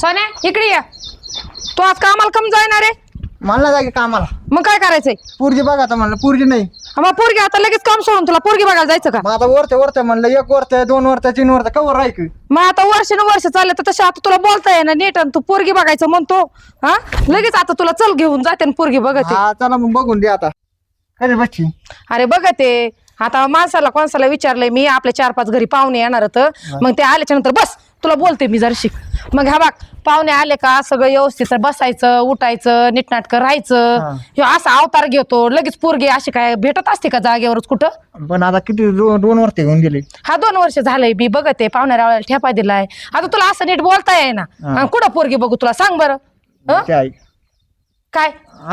सोन्या इकडे ये. तू आज कामाला कम जाणार रे मला जागे कामाला. मग काय करायचंय? पुरजी बघा आता म्हणलं पुरजी नाही. मग पोरगी आता लगेच काम सोडून तुला पोरगी बघायला जायचं का? मग आता वरते वरते म्हणलं एक वरते दोन वरते तीन वरते कवर राहील मग आता वर्ष न वर्ष चालले तर तसे आता तुला बोलता येणार नीट आणि तू पोरगी बघायचं म्हणतो. हा? लगेच आता तुला चल घेऊन जाते आणि पोरगी बघते. हा चला मग बघून दे आता. कधी बच्ची. अरे बघते. आता माणसाला कोणसाला विचारलंय मी आपल्या चार पाच घरी पाहुणे येणार होतं मग ते आल्याच्यानंतर बस तुला बोलते मी जरा शिक. मग हा बघ पाहुणे आले का सगळं व्यवस्थित बसायचं उठायचं नीटनाटकं राहायचं. ह्यो असा अवतार घेतो लगेच पोरगी अशी काय भेटत असते का जागेवरच कुठं? पण आता किती दोन दोन वरते घेऊन गेले. हा दोन वर्ष झालंय मी बघते पाहुण्याला ठेपा दिलाय. आता तुला असं नीट बोलता येईना. आणि कुठं पोरगी बघू तुला? सांग बरं. हं? ते काय?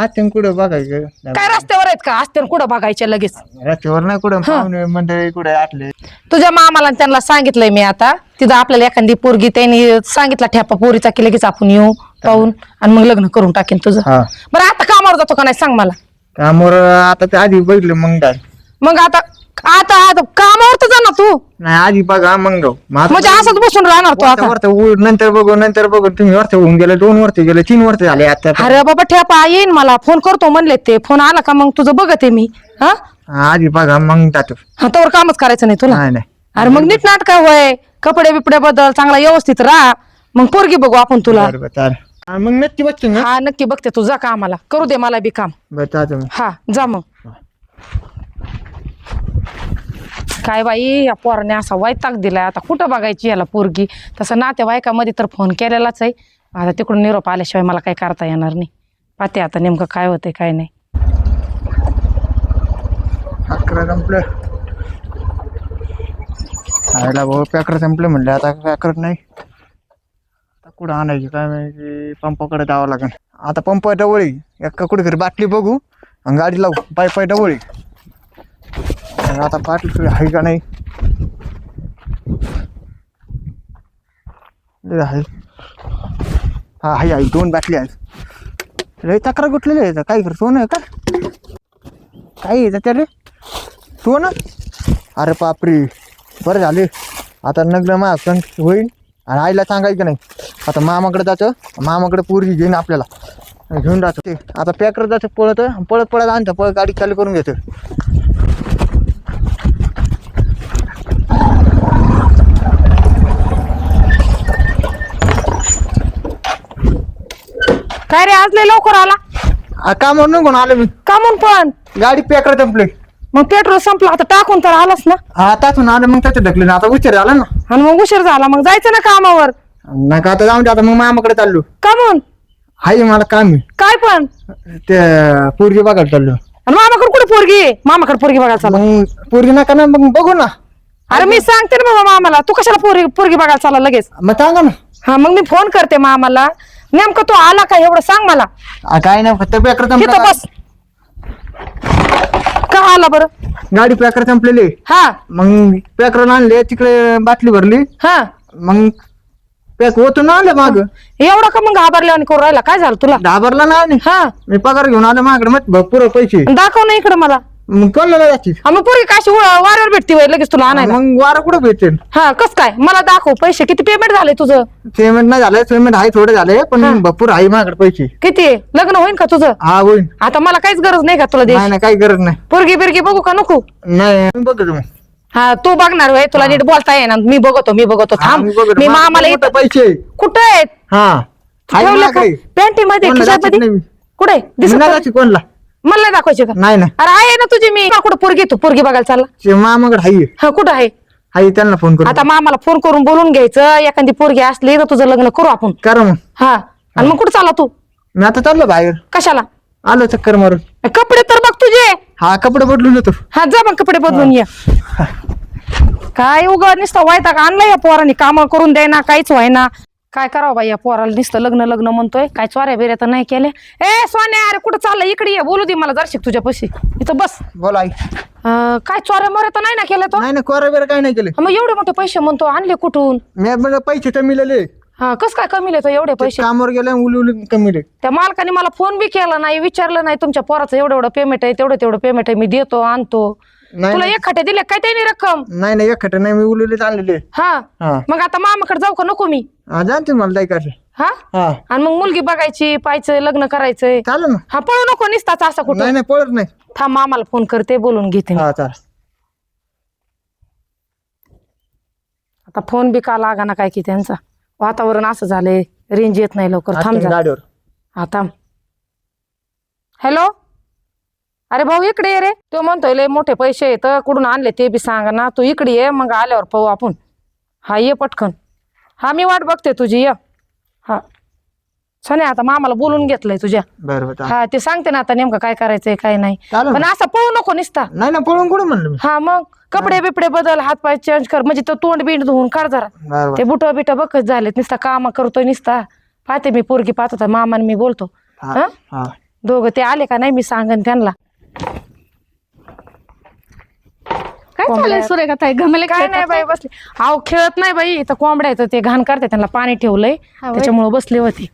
ते कुठं बघायचं? काय रस्त्यावर आहेत का? असते कुठं बघायचे लगेच? रस्त्यावर नाही कुठं पाहुणे मंडळी कुठे आटले तुझ्या मामाला आणि त्यांना सांगितलंय मी आता तिथं आपल्याला एखादी पोरगी त्यांनी सांगितला ठेपा पोरीचा की लगेच आपण येऊ पाहून आणि मग लग्न करून टाकेन तुझं. हा. बरं आता कामावर जातो का नाही सांग मला. त्यामुळं आता ते आधी बघितलं मग काय? मग आता आता आता कामावर तर जा ना तू. नाही आधी बघा मग जाऊ. मग आता म्हणजे असंच बसून राहणार तू आता. वरते उ- नंतर बघू नंतर बघू. तुम्ही वरते होऊन गेले दोन वरते गेले तीन वरते झाले आता. अरे बाबा ठेपा येईन मला. फोन करतो म्हणले ते. फोन आला का मग तुझं बघते मी. हा? आधी बघा मग जातो. हा तोवर कामच करायचं नाही तुला. नाही नाही. अरे मग नीट नाटक होय. कपडे बिपडे बदल चांगला व्यवस्थित राहा. मग पोरगी बघू आपण तुला. बरं बरं चालेल. हा, मग नक्की ना. हा नक्की बघते तू. जा कामाला. करू दे मला बी काम. बरं चालतं मग. हा जा मग. काय बाई या पोराने असा वैताग दिलाय. आता कुठं बघायची याला पोरगी? तसं नातेवाईकामध्ये तर फोन केलेलाच आहे. आता तिकडून निरोप आल्याशिवाय मला काही करता येणार नाही. पाहते आता नेमकं काय होतंय काय नाही. अकरा संपलं. आयला भाऊ पॅकर संपले म्हणले आता पॅकर नाही. आता कुठं आणायची काय माहिती पंपाकडे जावं लागेल. आता पंप डवळी एक कुठे घरी बाटली बघू आणि गाडी लावू. पाय पाय डवळी आणि आता बाटली तुझी आहे का नाही? आहे. हा आहे आहे. दोन बाटली आहेत. रे तक्रार कुठलेली आहे. काय कर सोनं आहे का? काय आहे त्याच्याले तू ना अरे बापरे. बरं झाले. आता नग्न माझं होईल आणि आईला सांगायचं नाही. आता मामाकडे जायचं. मामाकडे पोरगी घेईन आपल्याला. घेऊन जातो ते आता पॅकर जायचं पळत. पळत पळत आणतं. पळत गाडी चालू करून घेतो. काय रे आज लय लवकर आला? आ, का म्हणून कोण आलो मी. का म्हणून पण? गाडी पॅकर संपली मग पेट्रोल संपलं आता टाकून तर आलास ना? हा तातून आलं मग त्याचं ढकले आता उशीर झाला ना. आणि मग उशीर झाला मग जायचं ना कामावर? नका आता जाऊन दे आता मग मामाकडे चाललो. का म्हणून हाय मला काम आहे. काय पण? ते पोरगी बघायला चाललो. आणि मामाकडे कुठे पोरगी आहे? मामाकडे पोरगी बघायला चालला. मग पोरगी नका ना मग बघू ना. अरे मी सांगते ना बाबा मामाला तू कशाला पोरगी पोरगी बघायला चालला लगेच? मग सांगा ना. हा मग मी फोन करते मामाला. नेमकं तो आला का एवढं सांग मला. आ, काय नाही फक्त पॅकर तिथं संपलं बस. का आला बरं? गाडी पॅकर संपलेली. हा. मग पॅकर आणले तिकडे बाटली भरली. हा. मग पॅक होतो ना आलं माग. एवढा का मग घाबरल्या आणि करू राहिला? काय झालं तुला? घाबरला ना आणि हा. मी पगार घेऊन आलो माझ्याकडे मग भरपूर पैसे. दाखव ना इकडे मला. मग कोणाला जायची हा, मग पोरगी काशी वाऱ्यावर भेटती वय लगेच तुला आणायला. मग वारा कुठं भेटेल? हा कस काय? मला दाखव पैसे. किती पेमेंट झाले तुझं? पेमेंट नाही झालं पेमेंट आहे थोडे झाले पण भरपूर आहे माझ्याकडे पैसे. किती? आहे? लग्न होईल का तुझं? हा होईल आता मला काहीच गरज नाही का तुला नाही नाही काही गरज नाही. पोरगी बिरगी बघू का नको? नाही मी बघतो मग. हा तू बघणार होय तुला नीट बोलता येणार मी बघतो मी बघतो. थांब. मी मामाला इथं पैसे. कुठे आहेत? हा. आहे ठेवले का? माझ्याकडे. पॅन्टी मध्ये कोणाला नाही. कुठे? दिसत नाही? जायची कोणला. मला नाही दाखवायचे का? नाही नाही. अरे आहे ना तुझी मी. कुठं पोरगी तू? पोरगी बघायला चालला. ते मामाकडे आहे हा कुठं आहे? आहे त्यांना फोन करू आता मामाला फोन करून बोलून घ्यायचं. एखादी पोरगी असली तर तुझं लग्न करू आपण. करा मग. हा. आणि मग कुठं चालला तू? मी आता चाललो बाहेर. कशाला? आलो चक्कर मारून. कपडे तर बघ तुझे. हा कपडे बदलून येतो. हा जा मग कपडे बदलून ये. काय उगा नुसतं वायता का आणलं या पोराने. काम करून द्यायना काहीच व्हायना. काय करावं बाई या पोराला नुसतं लग्न लग्न म्हणतोय. काय चोऱ्या बिऱ्या तर नाही केल्या? ए सोन्या अरे कुठं चाललं? इकडे ये बोलू दे मला जरशिक तुझ्या पशी इथं बस. बोला आई. अं, काय चोऱ्या मोऱ्या तर नाही ना केल्या तो? नाही नाही कोरा बिरा काही नाही केले. मग एवढे मोठे पैसे म्हणतो आणले कुठून? मी म्हणजे पैसे कमीलेले हा कस काय कमी तो एवढे पैसे? कामावर गेले उली उली कमीले त्या मालकाने मला फोन बी केला नाही विचारलं नाही तुमच्या पोराचं एवढं एवढं पेमेंट आहे तेवढं तेवढं पेमेंट आहे मी देतो आणतो. नाही तुला एक खाटे दिले काय त्याने रक्कम? नाही नाही एक खट नाही मी उलीले आणलेले. हा. हा. मग आता मामाकडे जाऊ का नको मी? हा जाणते मला हा? हा. आणि मग मुलगी बघायची पाहायचं लग्न करायचंय. चालेल ना. हा पळू नको निसताच असं कुठं. नाही नाही पळत नाही. थांब मामाला फोन करते बोलून घेते मी. हा चालेल. आता फोन बी का लागा ना काय की त्यांचा? वातावरण असं झालंय रेंज येत नाही लवकर. थांब आता गाडीवर. हा थांब. हॅलो अरे भाऊ इकडे ये रे. तो म्हणतोय लय मोठे पैसे येत कुठून आणले ते बी सांग ना. तू इकडे ये मग आल्यावर पाहू आपण. हा ये पटकन. हा मी वाट बघते तुझी ये. हा. छान आता मामाला बोलून घेतलंय तुझ्या. बरं बरं चालेल. हा ते सांगते ना आता नेमकं काय करायचंय काय नाही. चालेल. पण ना. असं पळू नको निसता. नाही ना पळून कुठं म्हणलं मी? हा मग कपडे बिपडे बदल हात पाय चेंज कर. म्हणजे तो तोंड बिंड धुवून काढ जरा. ते बुट बिट बघत झालेत नुसता काम करतोय निसता. पाहते मी पोरगी पाहत होता मामान मी बोलतो. हा? हा. दोघं ते आले का नाही मी सांगन त्यांना. काय कोंबड्या. चाललंय सुरेखा ताई? घमेले काय नाही बाई बसले. अहो खेळत नाही बाई. इथं कोंबड्याचं ते घाण करते त्यांना पाणी ठेवलंय. हा. त्याच्यामुळे बसले होते.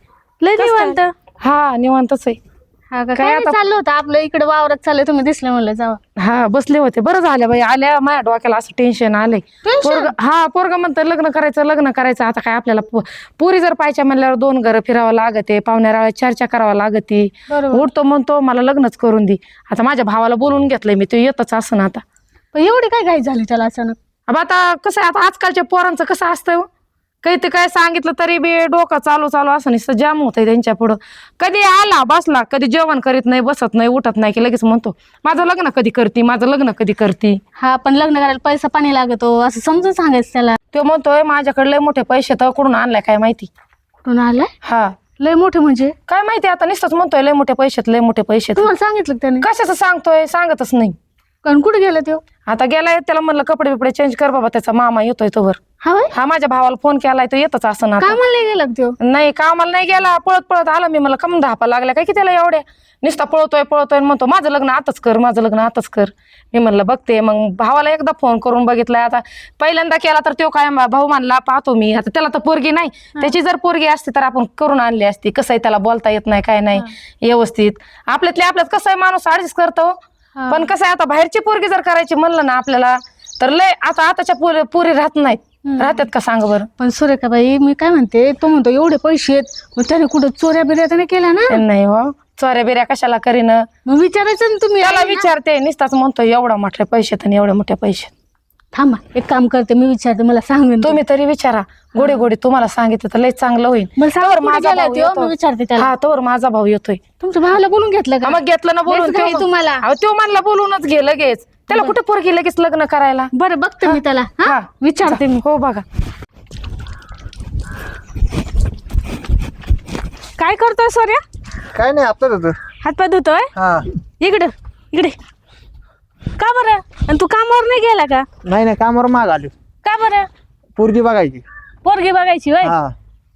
लय कसं निवांत. हा निवांतच आहे. हा का? काय काय आता- चाललं होतं? आपलं इकडे वावरात चाललंय तुम्ही दिसले म्हणलं जावा. हा बसले होते. बरं झालं बाई. आल्या माझ्या डोक्याला असं टेन्शन आलंय. Tension? पोरग हा पोरग म्हणतं लग्न करायचं लग्न करायचं. आता काय आपल्याला पो- पुरी जर पाहिजे म्हणल्यावर दोन घरं फिरावं लागते पाहुण्याला चर्चा करावं लागते. बरोबर. उठतो म्हणतो मला लग्नच करून दे. आता माझ्या भावाला बोलून घेतलंय मी तो येतच असं ना आता. पण एवढी काय घाई झाली त्याला अचानक? अब आता कसं आहे आता आजकालच्या पोरांचं कसं असतंय हो? काही ते काय सांगितलं तरी बी डोकं चालू चालू असं नुसतं जाम होतंय त्यांच्या पुढं. कधी आला बसला कधी जेवण करीत नाही बसत नाही उठत नाही की लगेच म्हणतो माझं लग्न कधी करती माझं लग्न कधी करती? हा पण लग्न करायला पैसा पाणी लागतो असं समजून सांगायचं त्याला. तो म्हणतोय माझ्याकडे लय मोठे पैसे तर कुठून आणलाय काय माहिती? कुठून आलाय हा. लय मोठे म्हणजे? काय माहिती आता नुसतंच म्हणतोय लय मोठे पैसेत लय मोठे पैसे तुम्हाला सांगितलं का त्याने? कशाचं सांगतोय सांगतच नाही. कारण कुठे गेला तो? आता गेलाय त्याला म्हणलं कपडे बिपडे चेंज कर बाबा त्याचा मामा येतोय तोवर. हा हा माझ्या भावाला फोन केलाय तो येतच असं ना आता. काय म्हणले गेला का तो नाही कामाला नाही गेला पळत पळत आला मी मला कम धापा लागल्या. काय की त्याला एवढ्या? नुसता पळतोय पळतोय आणि म्हणतो माझं लग्न आताच कर माझं लग्न आताच कर. मी म्हणलं बघते. मग भावाला एकदा फोन करून बघितलाय आता. पहिल्यांदा केला तर तो काय मा- भाऊ म्हणला पाहतो मी. आता त्याला तर पोरगी नाही. त्याची जर पोरगी असती तर आपण करून आणली असती. कसं आहे त्याला बोलता येत नाही काय नाही. व्यवस्थित. आपल्यातल्या आपल्यात कसं आहे माणूस ऍडजस्ट करतो. हा. पण कसं आहे आता बाहेरची पोरगी जर करायची म्हणलं ना आपल्याला तर लय आता आताच्या पोरी पोरी राहत नाहीत. राहतात का सांग बरं? पण सुरेखा बाई मी काय म्हणते तो म्हणतो एवढे पैसे आहेत मग त्याने कुठं चोऱ्या बिऱ्या त्याने केल्या ना? नाही हो चोऱ्या बिऱ्या कशाला करीन? मग विचारायचं ना तुम्ही त्याला. विचारते निसताच म्हणतो एवढा मोठे पैसे आणि एवढे मोठे पैसे थांबा एक काम करते मी विचारते मला सांगेन तो. तुम्ही तरी विचारा. गोडी गोडी तुम्हाला सांगितलं तर लय चांगलं होईल. मला सांगा तोवर माझा भाऊ तो? येतो. मी विचारते त्याला. हा तोवर माझा भाऊ येतोय. तुमच्या भावाला बोलून घेतलं हा, का मग घेतलं ना बोलून. तो- तुम्हाला. अहो, तो म्हणला बोलूनच घे लगेच. त्याला कुठे पोरगी लगेच लग्न करायला? बरं बघते मी त्याला. हा? विचारते मी. हो बघा. काय करतोय सोर्या? काय नाही आपलं होतं. हातपाय धुतोय? हा. इकडं इकडे. का बरं? आणि तू कामावर नाही गेला का? नाही नाही कामावर माग आलो. का बरं? पोरगी बघायची. पोरगी बघायची वय हा.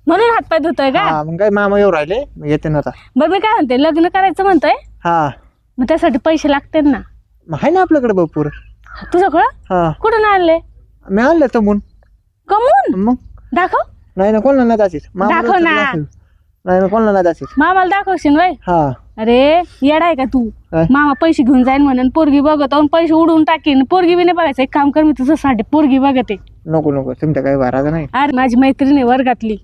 म्हणून हातपाय धुतोय का? हा मग काय मामा येऊ राहिले? मग येते ना आता. बरं मी काय म्हणते लग्न करायचं म्हणतोय? हा. मग त्यासाठी पैसे लागतात ना. मग आहे ना आपल्याकडे भरपूर. तुझ्याकडं? हा. कुठून आणले? मी आणलं तमून. कमून? मग? दाखव. नाही ना कोणाला नाही जाशील दाखव ना. नाही ना कोणाला नाही जाशील मामाला दाखवशील वय हा. अरे येडा आहे का तू? काय? मामा पैसे घेऊन जाईन म्हणून पोरगी बघत पैसे उडवून टाकीन. पोरगी बी नाही बघायचं. एक काम कर मी तुझ्यासाठी पोरगी बघते. नको नको. तुमच्या काही भरायचं नाही. अरे माझी मैत्रीण आहे वर्गातली.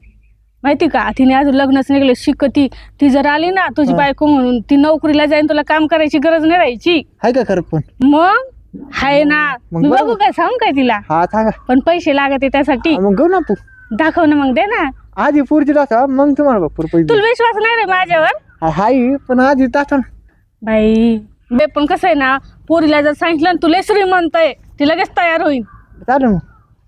माहिती का? तिने अजून लग्नच निघलं शिकती. ती जर आली ना तुझी बायको म्हणून ती नोकरीला जाईन तुला काम करायची गरज नाही राहायची. आहे का खरं पण? मग? हाय ना. मग मी. बघू. काय सांगू काय तिला? हा सांगा. पण पैसे लागत आहे त्यासाठी मग घेऊ ना तू. दाखव ना मग दे ना. आधी पुरची दाखवा मग तुम्हाला तुला विश्वास नाही रे माझ्यावर. हाय पण आधी ना. बाई बे पण कसं आहे ना पोरीला जर सांगितलं ना तुला श्रीमंत आहे ती लगेच तयार होईल चालेल मग.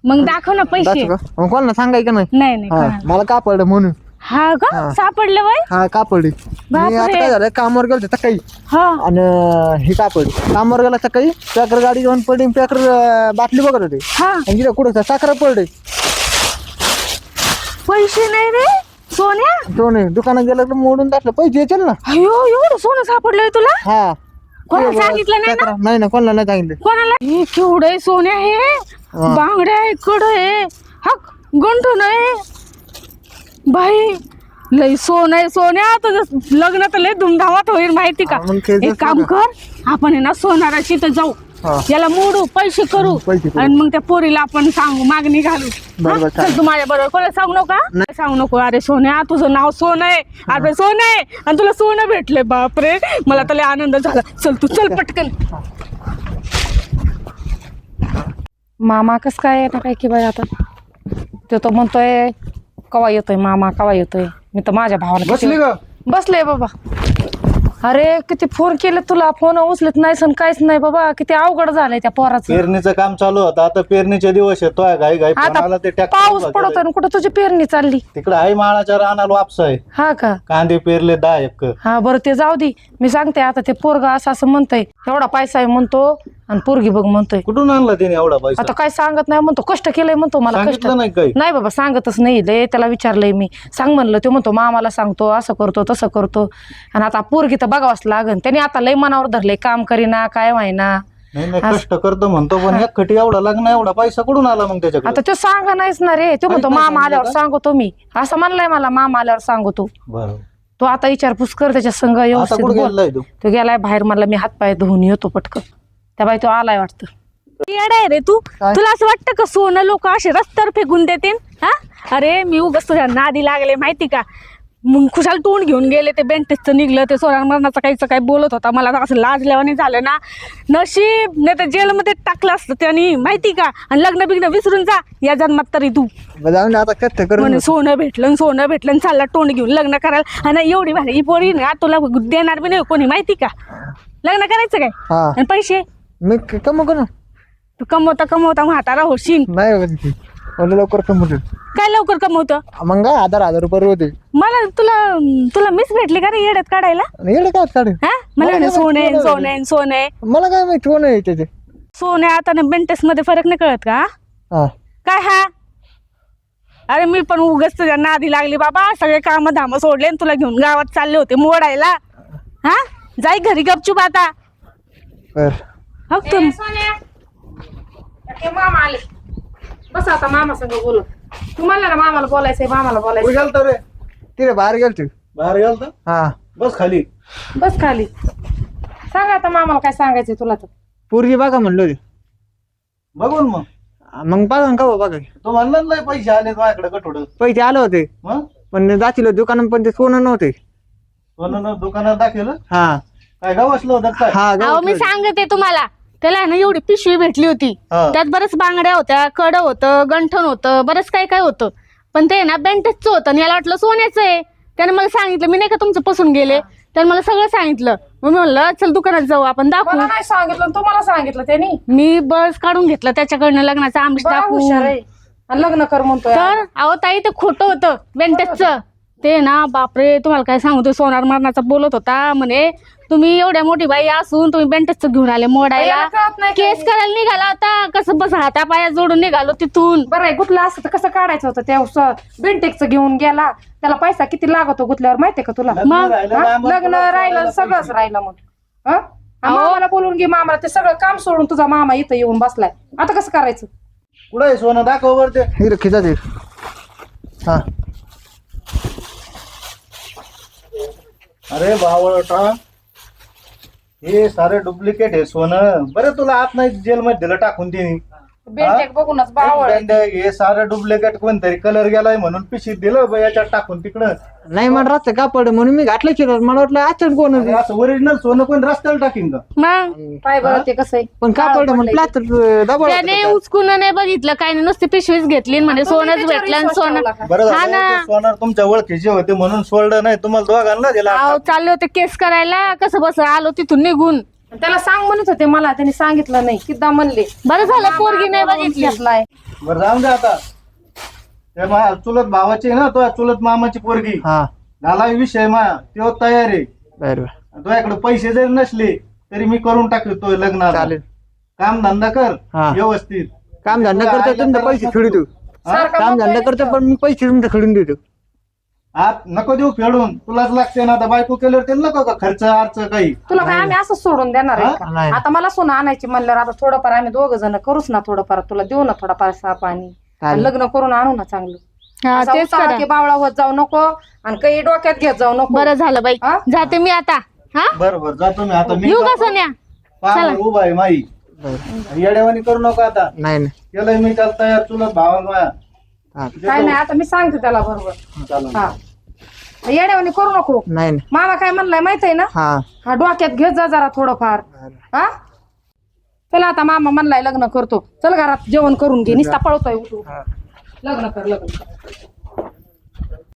मग दाखव ना पैसे. दाखव का? मग कोणाला सांगायचं नाही? नाही नाही हा कोणाला. मला का पडलं म्हणून. हा का. सापडले बाई हा का पडली मी बापरे. आता काय झालं कामावर गेलो सकाळी. हा. आणि हे का पडली कामावर गेला सकाळी पॅकर गाडी घेऊन पडली पॅकर बाटली बघत होते. हा. आणि कुठं साखर पडले. पैसे नाही रे. सोन्या? नाही दुकानात गेलं तर मोडून टाकलं. पैसे येतील ना? अयो एवढं सोनं सापडलंय तुला? हा. कोणाला सांगितलं नाही ना? पॅकर- नाही ना कोणाला नाही सांगितलं. कोणाला? हे केवढं सोन्या हे? बांगड्या आहे कड आहे. हा गंठन आहे. बाई लय सोन आहे सोन्या. तुझं लग्न तर लय धुमधामात होईल माहिती का? हा, मग एक काम. कर आपण आहे ना सोनाराची तर जाऊ. हा. याला मोडू पैसे करू. पैसे करू. आणि मग त्या पोरीला आपण सांगू मागणी घालू. बरं, हा? चालेल. चल तू माझ्या बरोबर. कोणाला सांगू नका? सांगू नको. अरे सोन्या तुझं नाव सोनं. आहे अरे सोनं. आहे आणि तुला सोनं भेटले बापरे. मला तर लय आनंद झाला. चल तू चल पटकन. मामा कस काय आहे ना काय की बाई आता? तो तो म्हणतोय कवा येतोय मामा कवा येतोय? मी तर माझ्या भावाला किती- बसले बाबा. अरे किती फोन केले तुला? फोन उचलत नाही सण काहीच नाही बाबा. किती अवघड झालंय त्या पोराचं. पेरणीचं काम चालू होतं. आता पेरणीचे दिवस येतोय घाई घाई ते पाऊस पडतोय ना कुठं तुझी पेरणी चालली? तिकडे आहे माळाच्या रानाला वापस आहे. हा का? कांदे पेरले दहा एकर. हा बरं ते जाऊ दे. मी सांगते आता ते पोरगा असं असं म्हणतंय. एवढा पैसा आहे म्हणतो. आणि पोरगी बघ म्हणतोय. कुठून आणला तिने एवढा पैसा? आता काय सांगत नाही म्हणतो कष्ट केलंय म्हणतो मला कष्ट. सांगितलं नाही काही. नाही बाबा सांगतच नाही लय त्याला विचारलंय मी. सांग म्हणलं तो म्हणतो मामाला सांगतो असं करतो तसं करतो. आणि आता पोरगी तर बघावंच लागन. त्याने आता लय मनावर धरलंय काम करीना काय व्हायना. नाही नाही कष्ट करतो म्हणतो पण एक खटी एवढा लग्न एवढा पैसा कुठून आला मग त्याच्याकडे? आता तो सांगा नाहीच ना रे. तो म्हणतो मामा आल्यावर सांगतो मी. असं म्हणलंय मला मामा आल्यावर सांगतो. तो आता विचारपूस कर त्याच्या संघ आता व्यवस्थित बोल. गेलाय तू? तो गेलाय बाहेर मला मी हातपाय धुवून येतो पटकन. त्या बाई तो आलाय वाटतं. येडा आहे रे तू. काय? तुला असं वाटतं का सोनं लोक असे रस्त्यावर फेकून देतील? हा? अरे मी उगाच तुझ्या नादी लागले माहिती का? मग खुशाल तोंड घेऊन गेले ते बेंटेसचं निघलं ते सोना मरणाचं काहीच काय बोलत होता. मला तर असं लाजल्यावानी झालं ना. नशीब नाही तर जेलमध्ये टाकलं असतं त्यांनी माहिती का? आणि लग्न बिग्न विसरून जा या जन्मात तरी तू. बरं, जाऊन दे, आता कष्ट करून म्हणे सोनं भेटलं आणि सोनं भेटलं आणि चालला तोंड घेऊन लग्न करायला. आणि एवढी भारी ही पोरी ना तुला देणार बी नाही कोणी माहिती का? लग्न करायचं काय? हा. आणि पैसे? मी क- कमव करू तू कमवता कमवता म्हातारा होशील. नाही होत ती. मला लवकर कमवतो काय लवकर कमवतं? मग काय हजार हजार रुपये होते मला तुला तुला मिस भेटली का रे येड्यात काढायला? येडे काय हा? मला म्हणे सोने सोने सोने. मला काय माहिती कोण आहे त्याचे. सोने आता ना बेंटेस मध्ये फरक नाही कळत का? हा. काय हा? अरे मी पण उगच तुझ्या नादी लागली बाबा. सगळे काम धाम सोडले आणि तुला घेऊन गावात चालले होते मोडायला. हा? जाई घरी गपचूप आता. बर. हो मामा आले. बस आता मामा संग बोलू तू म्हणला ना मामाला बोलायचंय मामाला बोलायचं गेलता रे? तिथे बाहेर गेल तू बाहेर गेलता? हा. बस खाली. बस खाली. सांग आता मामाला काय सांगायचंय तुला तर. पोरगी बघा म्हणलो होती. बघून मग. मग बघा ना का हो, बघा. तो म्हणला ना लय पैसे आले माझ्याकडे कठोड पैसे आले होते. मग? पण जातील दुकानात पण ते सोनं नव्हते. सोनं दुकानात दाखवलं? हा. काय गाव असलं होतं काय? हा अहो मी सांगते तुम्हाला. त्याला आहे ना एवढी पिशवी भेटली होती. हा. त्यात बरेच बांगड्या होत्या कड होतं गंठण होतं बरंच काय काय होतं. पण ते ना बेंटेजचं होतं आणि याला वाटलं सोन्याचं आहे. त्याने मला सांगितलं मी नाही का तुमचं पसून गेले. त्याने मला सगळं सांगितलं. मग मी म्हणलं चल दुकानात जाऊ आपण दाखवू. मला नाही सांगितलं तुम्हाला सांगितलं त्यांनी. मी बस काढून घेतलं त्याच्याकडनं लग्नाचा आमिष बरा दाखवून. हुशार आहे. आणि लग्न कर म्हणतोय. तर अहो ताई ते खोटं होतं बेंटेजचं. ते ना बापरे तुम्हाला काय सांगू तो सोनार मरणाचा बोलत होता म्हणे. तुम्ही एवढ्या मोठी बाई असून तुम्ही बेंटेजचं घेऊन आले मोडायला. याला कळत नाही केस करायला निघाला आता. कसं बस हाता पाया जोडून निघालो तिथून. बरं आहे गुतलं असतं तर कसं काढायचं होतं? त्या बेंटेकचं घेऊन गेला. त्याला पैसा किती लागतो गुतल्यावर माहितीये का तुला? लग्न मग? राहिलं हा? मग लग्न तुला राहिलं सगळंच पैसे. राहिलं मग. हा? मामाला बोलून घे मामाला. ते सगळं काम सोडून तुझा मामा इथं येऊन बसलाय. आता कसं करायचं? कुठं आहे सोनं? दाखव बरं ते. हिरो खिचाचे हा. अरे बावळटा हे सारे डुप्लिकेट आहे सोनं. बरं तुला आत नाही जेल मध्ये दिलं टाकून तिने बघूनच बावळ हे सारं डुप्लिकेट कोणतरी कलर गेलाय म्हणून पिशीत दिलं बा याच्यात टाकून तिकडं. नाही मला रात्र कापड म्हणून मी घातलं चिरत मला वाटलं आचरण कोण अरे असं ओरिजिनल सोनं कोण रस्त्याला टाकीन का मग? काय बरं ते कसं आहे? पण कापड म्हणून प्लास्टर दबाव त्याने उचकून नाही बघितलं काय नाही. नुसती पिशवीच घेतली आणि म्हणे सोनच भेटलं आणि सोनं. बरं हा ना. सोनार तुमच्या ओळखीचे होते म्हणून सोडलं नाही. तुम्हाला दोघांना दिला अहो चालले होते केस करायला. कसं बस आलो तिथून निघून. त्याला सांग म्हणत होते मला त्यांनी सांगितलं नाही. किद्दा म्हणले? बरं झालं पोरगी नाही बघितली. बरं जाऊन दे आता. ते चुलत भावाची आहे ना तो चुलत मामाची पोरगी. हा. झाला विषय मा तो तयार आहे. बर तुझ्याकडे पैसे जरी नसले तरी मी करून टाकतो लग्न चालेल. काम धंदा कर हा. व्यवस्थित. काम धंदा करतो तुमचे पैसे खेळू देऊ. सारखा काम धंदा करतो पण मी पैसे तुमचे खेळून देतो. आत नको देऊ फेडून. तुलाच लागते ना आता बायको केल्यावर ते नको का खर्च अर्च काही? तुला काय आम्ही असं सोडून देणार आहे हा? नाही. का आता मला सोनं आणायची म्हणल्यावर आता थोडंफार आम्ही दोघं जण करूच ना थोडंफार. तुला देऊ ना थोडाफार चालेल. आणि लग्न करून आणू ना चांगलं. हा असा तेच करा. की बावळा होत जाऊ नको आणि काही डोक्यात घेत जाऊ नको. बरं झालं बाई. हा? जाते मी आता. हा? बरं बरं. जातो मी आता. मी येऊ का जातो. सोन्या? पाहावर उभा आहे माई. बरं. येड्यावानी करू नका आता. नाही नाही. केलंय मी त्याला तयार. तुला भावाला माझ्या. काय नाही आता मी सांगते त्याला बरोबर. हा येड्यावानी करू नको. नाही नाही. मामा काय म्हणलाय माहीत आहे ना? हा. हा डोक्यात घेत जा जरा थोडंफार. हा? चला आता मामा म्हणलाय लग्न करतो. चल घरात जेवण करून घे. निस्ता पळतोय उठू लग्न कर लग्न कर.